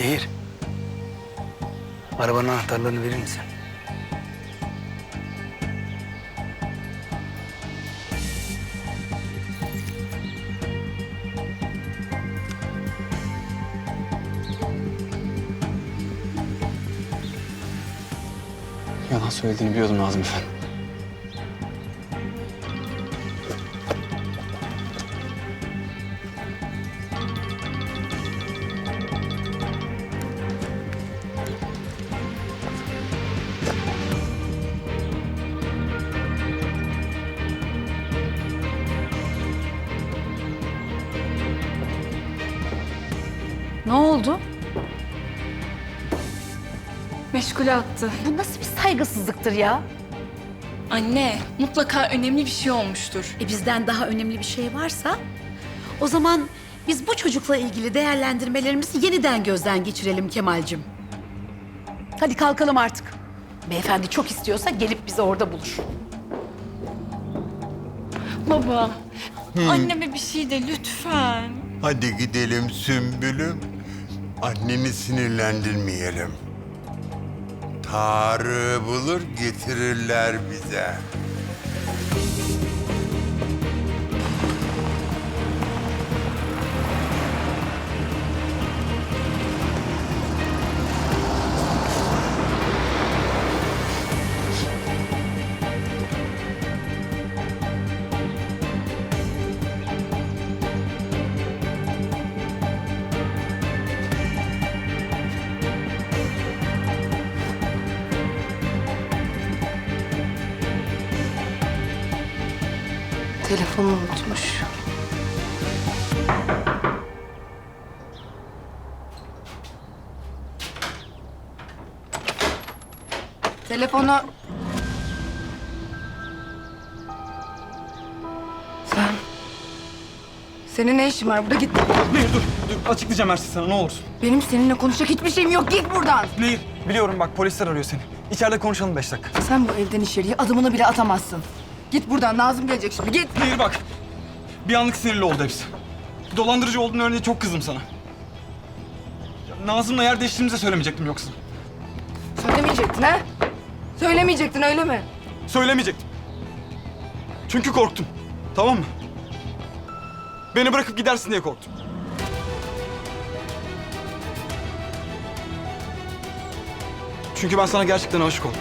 Nehir. Arabanın anahtarlarını verir misin? Yalan söylediğini biliyordum Nazım Efendi. Ne oldu? Meşgule attı. Bu nasıl bir saygısızlıktır ya? Anne, mutlaka önemli bir şey olmuştur. E bizden daha önemli bir şey varsa o zaman biz bu çocukla ilgili değerlendirmelerimizi yeniden gözden geçirelim Kemal'cim. Hadi kalkalım artık. Beyefendi çok istiyorsa gelip bizi orada bulur. Baba, anneme bir şey de lütfen. Hadi gidelim Sümbül'üm. Anneni sinirlendirmeyelim. Tarık'ı bulur getirirler bize. Telefonunu unutmuş. Telefonu... Sen... Senin ne işin var burada git. Nehir dur, dur. Açıklayacağım her şeyi sana ne olursun. Benim seninle konuşacak hiçbir şeyim yok. Git buradan. Nehir, biliyorum bak polisler arıyor seni. İçeride konuşalım beş dakika. Sen bu evden içeriye adımını bile atamazsın. Git buradan. Nazım gelecek şimdi. Git. Nehir bak. Bir anlık sinirli oldu hepsi. Dolandırıcı olduğunu öğrenince çok kızdım sana. Ya, Nazım'la yer değiştirdiğimizi söylemeyecektim yoksa. Söylemeyecektin ha? Söylemeyecektin öyle mi? Söylemeyecektim. Çünkü korktum. Tamam mı? Beni bırakıp gidersin diye korktum. Çünkü ben sana gerçekten aşık oldum.